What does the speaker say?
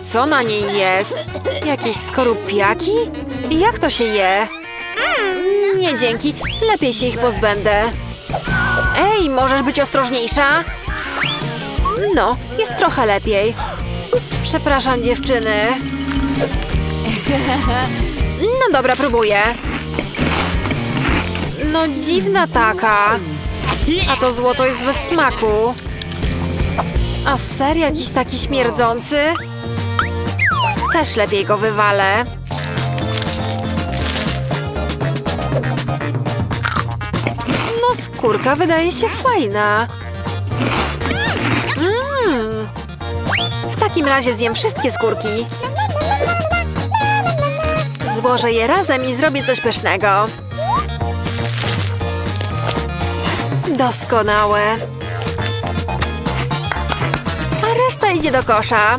Co na niej jest? Jakieś skorupiaki? Jak to się je? Nie dzięki, lepiej się ich pozbędę. Ej, możesz być ostrożniejsza? No, jest trochę lepiej. Przepraszam, dziewczyny. No dobra, próbuję. No dziwna taka. A to złoto jest bez smaku. A ser jakiś taki śmierdzący? Też lepiej go wywalę. No skórka wydaje się fajna. Mmm. W takim razie zjem wszystkie skórki. Złożę je razem i zrobię coś pysznego. Doskonałe. A reszta idzie do kosza.